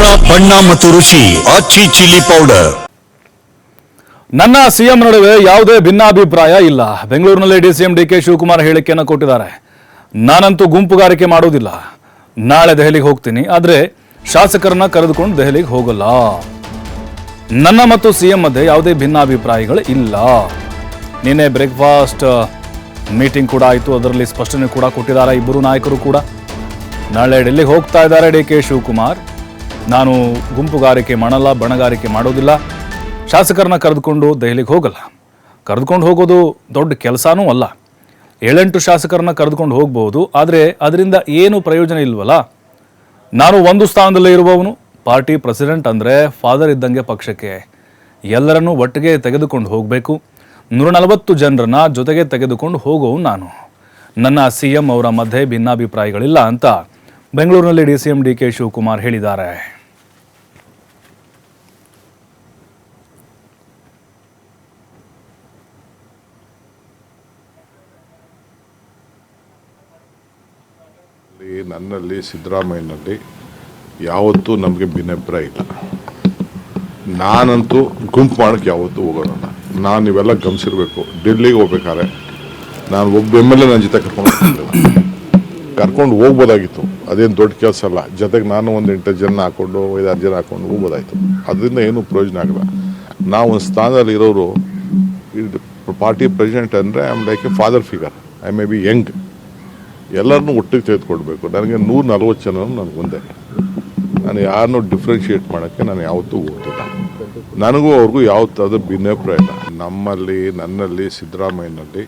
ಖಾರ ಬಣ್ಣ ಮತ್ತು ರುಚಿ ಆಚಿ ಚಿಲ್ಲಿ ಪೌಡರ್. ನನ್ನ ಸಿಎಂ ನಡುವೆ ಯಾವುದೇ ಭಿನ್ನಾಭಿಪ್ರಾಯ ಇಲ್ಲ. ಬೆಂಗಳೂರಿನಲ್ಲಿ ಡಿಸಿಎಂ ಡಿ ಕೆ ಶಿವಕುಮಾರ್ ಹೇಳಿಕೆಯನ್ನು ಕೊಟ್ಟಿದ್ದಾರೆ. ನಾನಂತೂ ಗುಂಪುಗಾರಿಕೆ ಮಾಡೋದಿಲ್ಲ ನಾಳೆ ದೆಹಲಿಗೆ ಹೋಗ್ತೀನಿ. ಆದರೆ ಶಾಸಕರನ್ನ ಕರೆದುಕೊಂಡು ದೆಹಲಿಗೆ ಹೋಗಲ್ಲ. ನನ್ನ ಮತ್ತು ಸಿಎಂ ಮಧ್ಯೆ ಯಾವುದೇ ಭಿನ್ನಾಭಿಪ್ರಾಯಗಳು ಇಲ್ಲ. ನಿನ್ನೆ ಬ್ರೇಕ್ಫಾಸ್ಟ್ ಮೀಟಿಂಗ್ ಕೂಡ ಆಯಿತು. ಅದರಲ್ಲಿ ಸ್ಪಷ್ಟನೆ ಕೂಡ ಕೊಟ್ಟಿದ್ದಾರೆ. ಇಬ್ಬರು ನಾಯಕರು ಕೂಡ. ನಾಳೆ ಡೆಲ್ಲಿಗೆ ಹೋಗ್ತಾ ಇದ್ದಾರೆ ಡಿ ಕೆ ಶಿವಕುಮಾರ್. ನಾನು ಗುಂಪುಗಾರಿಕೆ ಮಾಡಲ್ಲ, ಬಣಗಾರಿಕೆ ಮಾಡೋದಿಲ್ಲ. ಶಾಸಕರನ್ನ ಕರೆದುಕೊಂಡು ದೆಹಲಿಗೆ ಹೋಗಲ್ಲ. ಕರೆದುಕೊಂಡು ಹೋಗೋದು ದೊಡ್ಡ ಕೆಲಸನೂ ಅಲ್ಲ. ಏಳೆಂಟು ಶಾಸಕರನ್ನ ಕರೆದುಕೊಂಡು ಹೋಗ್ಬೋದು, ಆದರೆ ಅದರಿಂದ ಏನು ಪ್ರಯೋಜನ ಇಲ್ವಲ್ಲ? ನಾನು ಒಂದು ಸ್ಥಾನದಲ್ಲೇ ಇರುವವನು, ಪಾರ್ಟಿ ಪ್ರೆಸಿಡೆಂಟ್ ಅಂದರೆ ಫಾದರ್ ಇದ್ದಂಗೆ ಪಕ್ಷಕ್ಕೆ. ಎಲ್ಲರನ್ನೂ ಒಟ್ಟಿಗೆ ತೆಗೆದುಕೊಂಡು ಹೋಗಬೇಕು. ನೂರ ನಲವತ್ತು ಜನರನ್ನ ಜೊತೆಗೆ ತೆಗೆದುಕೊಂಡು ಹೋಗೋವು ನಾನು. ನನ್ನ ಸಿ ಎಂ ಅವರ ಮಧ್ಯೆ ಭಿನ್ನಾಭಿಪ್ರಾಯಗಳಿಲ್ಲ ಅಂತ ಬೆಂಗಳೂರಿನಲ್ಲಿ D C M D K Shivakumar ಹೇಳಿದ್ದಾರೆ. ನನ್ನಲ್ಲಿ ಸಿದ್ದರಾಮಯ್ಯನಲ್ಲಿ ಯಾವತ್ತೂ ನಮಗೆ ಭಿನ್ನಭಿಪ್ರಾಯ ಇಲ್ಲ. ನಾನಂತೂ ಗುಂಪು ಮಾಡೋಕ್ಕೆ ಯಾವತ್ತೂ ಹೋಗೋಣ ನಾನು ಇವೆಲ್ಲ ಗಮನಿಸಿರ್ಬೇಕು. ಡೆಲ್ಲಿಗೆ ಹೋಗ್ಬೇಕಾದ್ರೆ ನಾನು ಒಬ್ಬ ಎಂ ಎಲ್ ಎ ನನ್ನ ಜೊತೆ ಕರ್ಕೊಂಡು ಕರ್ಕೊಂಡು ಹೋಗ್ಬೋದಾಗಿತ್ತು. ಅದೇನು ದೊಡ್ಡ ಕೆಲಸ ಅಲ್ಲ. ಜೊತೆಗೆ ನಾನು ಒಂದು ಎಂಟು ಜನ ಹಾಕೊಂಡು ಐದಾರು ಜನ ಹಾಕೊಂಡು ಹೋಗ್ಬೋದಾಯ್ತು. ಅದರಿಂದ ಏನೂ ಪ್ರಯೋಜನ ಆಗಲ್ಲ. ನಾವು ಒಂದು ಸ್ಥಾನದಲ್ಲಿ ಇರೋರು ಪಾರ್ಟಿ ಪ್ರೆಸಿಡೆಂಟ್ ಅಂದರೆ I am like a father figure I may be young ಎಲ್ಲರನ್ನೂ ಒಟ್ಟಿಗೆ ತೆಗೆದುಕೊಡ್ಬೇಕು. ನನಗೆ ನೂರ ನಲ್ವತ್ತು ಜನ ಒಂದೇ ನಾನು ಯಾರನ್ನು ಡಿಫ್ರೆನ್ಷಿಯೇಟ್ ಮಾಡೋಕ್ಕೆ ನಾನು ಯಾವತ್ತೂ ಹೋಗ್ತಿಲ್ಲ. ನನಗೂ ಅವ್ರಿಗೂ ಅದು ಭಿನ್ನಾಭಿಪ್ರಾಯ ಇಲ್ಲ. ನಮ್ಮಲ್ಲಿ, ನನ್ನಲ್ಲಿ, ಸಿದ್ದರಾಮಯ್ಯನಲ್ಲಿ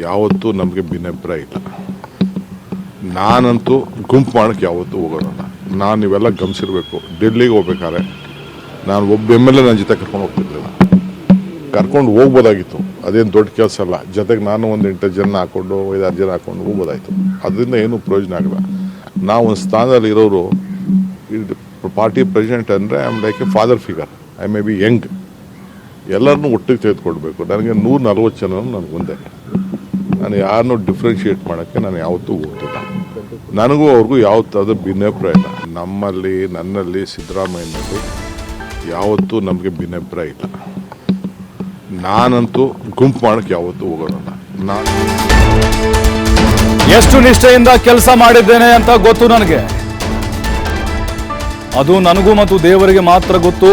ಯಾವತ್ತೂ ನಮಗೆ ಭಿನ್ನಾಭಿಪ್ರಾಯ ಇಲ್ಲ. ನಾನಂತೂ ಗುಂಪು ಮಾಡೋಕ್ಕೆ ಯಾವತ್ತೂ ಹೋಗೋಣ ನಾನು ಇವೆಲ್ಲ ಗಮನಿಸಿರ್ಬೇಕು. ಡೆಲ್ಲಿಗೆ ಹೋಗ್ಬೇಕಾದ್ರೆ ನಾನು ಒಬ್ಬ ಎಂ ಎಲ್ ಎ ನನ್ನ ಜೊತೆ ಕರ್ಕೊಂಡು ಹೋಗ್ತಿರ್ಲಿಲ್ಲ. ಕರ್ಕೊಂಡು ಹೋಗ್ಬೋದಾಗಿತ್ತು. ಅದೇನು ದೊಡ್ಡ ಕೆಲಸ ಅಲ್ಲ. ಜೊತೆಗೆ ನಾನು ಒಂದು ಎಂಟು ಜನ ಹಾಕೊಂಡು ಐದಾರು ಜನ ಹಾಕೊಂಡು ಹೋಗ್ಬೋದಾಯಿತು. ಅದರಿಂದ ಏನೂ ಪ್ರಯೋಜನ ಆಗಲ್ಲ. ನಾವು ಒಂದು ಸ್ಥಾನದಲ್ಲಿ ಇರೋರು ಪಾರ್ಟಿ ಪ್ರೆಸಿಡೆಂಟ್ ಅಂದರೆ I am like a father figure I may be young ಎಲ್ಲರನ್ನೂ ಒಟ್ಟಿಗೆ ತೆಗೆದುಕೊಡ್ಬೇಕು. ನನಗೆ ನೂರ ನಲ್ವತ್ತು ಜನ ನನಗೊಂದೇ ನಾನು ಯಾರನ್ನೂ ಡಿಫ್ರೆನ್ಷಿಯೇಟ್ ಮಾಡೋಕ್ಕೆ ನಾನು ಯಾವತ್ತೂ ಹೋಗ್ತಿಲ್ಲ. ನನಗೂ ಅವ್ರಿಗೂ ಯಾವತ್ತಾದ್ರು ಭಿನ್ನಾಭಿಪ್ರಾಯ ಇಲ್ಲ. ನಮ್ಮಲ್ಲಿ ನನ್ನಲ್ಲಿ ಸಿದ್ದರಾಮಯ್ಯನಲ್ಲಿ ಯಾವತ್ತೂ ನಮಗೆ ಭಿನ್ನಾಭಿಪ್ರಾಯ ಇಲ್ಲ. ನಾನಂತೂ ಗುಂಪು ಮಾಡಕ್ಕೆ ಯಾವತ್ತೂ ಹೋಗೋಣ ನಾನು ಎಷ್ಟು ನಿಷ್ಠೆಯಿಂದ ಕೆಲಸ ಮಾಡಿದ್ದೇನೆ ಅಂತ ಗೊತ್ತು ನನಗೆ. ಅದು ನನಗೂ ಮತ್ತು ದೇವರಿಗೆ ಮಾತ್ರ ಗೊತ್ತು.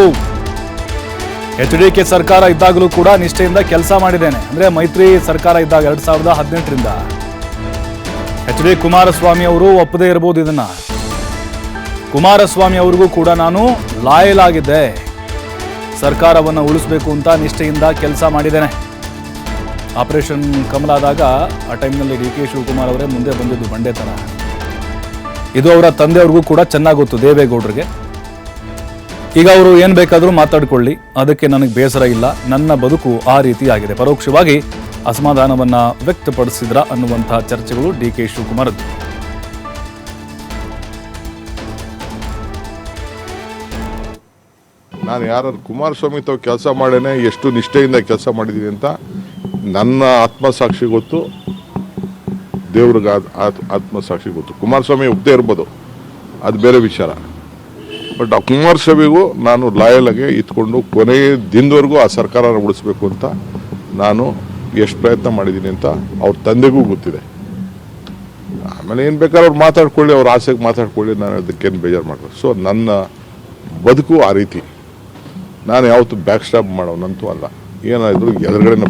ಎಚ್ ಡಿ ಕೆ ಸರ್ಕಾರ ಇದ್ದಾಗಲೂ ಕೂಡ ನಿಷ್ಠೆಯಿಂದ ಕೆಲಸ ಮಾಡಿದ್ದೇನೆ. ಅಂದ್ರೆ ಮೈತ್ರಿ ಸರ್ಕಾರ ಇದ್ದಾಗ ಎರಡ್ ಸಾವಿರದ ಹದಿನೆಂಟರಿಂದ. ಎಚ್ ಡಿ ಕುಮಾರಸ್ವಾಮಿ ಅವರು ಒಪ್ಪದೇ ಇರಬಹುದು ಇದನ್ನ. ಕುಮಾರಸ್ವಾಮಿ ಅವ್ರಿಗೂ ಕೂಡ ನಾನು ಲಾಯಲ್ ಆಗಿದ್ದೆ ಸರ್ಕಾರವನ್ನು ಉಳಿಸಬೇಕು ಅಂತ ನಿಷ್ಠೆಯಿಂದ ಕೆಲಸ ಮಾಡಿದ್ದೇನೆ. ಆಪರೇಷನ್ ಕಮಲ ಆದಾಗ ಆ ಟೈಮ್ನಲ್ಲಿ ಡಿ ಕೆ ಶಿವಕುಮಾರ್ ಅವರೇ ಮುಂದೆ ಬಂದಿದ್ದು ಬಂಡೆ ಥರ ಇದು ಅವರ ತಂದೆಯವ್ರಿಗೂ ಕೂಡ ಚೆನ್ನಾಗಿ ಗೊತ್ತು ದೇವೇಗೌಡರಿಗೆ. ಈಗ ಅವರು ಏನು ಬೇಕಾದರೂ ಮಾತಾಡಿಕೊಳ್ಳಿ. ಅದಕ್ಕೆ ನನಗೆ ಬೇಸರ ಇಲ್ಲ. ನನ್ನ ಬದುಕು ಆ ರೀತಿಯಾಗಿದೆ ಪರೋಕ್ಷವಾಗಿ ಅಸಮಾಧಾನವನ್ನ ವ್ಯಕ್ತಪಡಿಸಿದ್ರ ಅನ್ನುವಂತಹ ಚರ್ಚೆಗಳು ಡಿ ಕೆ ಶಿವಕುಮಾರದ್ದು ನಾನು ಯಾರು ಕುಮಾರಸ್ವಾಮಿ ತಾವು ಕೆಲಸ ಮಾಡೇನೆ ಎಷ್ಟು ನಿಷ್ಠೆಯಿಂದ ಕೆಲಸ ಮಾಡಿದ್ದೀನಿ ಅಂತ ನನ್ನ ಆತ್ಮಸಾಕ್ಷಿ ಗೊತ್ತು, ದೇವ್ರಿಗೆ ಆತ್- ಆತ್- ಆತ್ಮಸಾಕ್ಷಿ ಗೊತ್ತು. ಕುಮಾರಸ್ವಾಮಿ ಒಪ್ಪದೇ ಇರ್ಬೋದು, ಅದು ಬೇರೆ ವಿಚಾರ. ಬಟ್ ಆ ಕುಮಾರಸ್ವಾಮಿಗೂ ನಾನು ಲಾಯಲ್ ಆಗಿ ಇತ್ಕೊಂಡು ಕೊನೆಯ ದಿನದವರೆಗೂ ಆ ಸರ್ಕಾರನ ಉಳಿಸ್ಬೇಕು ಅಂತ ನಾನು ಎಷ್ಟು ಪ್ರಯತ್ನ ಮಾಡಿದ್ದೀನಿ ಅಂತ ಅವ್ರ ತಂದೆಗೂ ಗೊತ್ತಿದೆ. ಆಮೇಲೆ ಏನು ಬೇಕಾದ್ರೆ ಅವ್ರು ಮಾತಾಡ್ಕೊಳ್ಳಿ, ಅವ್ರ ಆಸೆಗೆ ಮಾತಾಡ್ಕೊಳ್ಳಿ, ನಾನು ಅದಕ್ಕೇನು ಬೇಜಾರು ಮಾಡಬೇಕು ಸೊ ನನ್ನ ಬದುಕು ಆ ರೀತಿ. ನಾನು ಯಾವತ್ತೂ ಬ್ಯಾಕ್ ಸ್ಟಾಪ್ ಮಾಡೋನಂತೂ ಅಲ್ಲ. ಏನಾದರೂ ಎದುರುಗಡೆ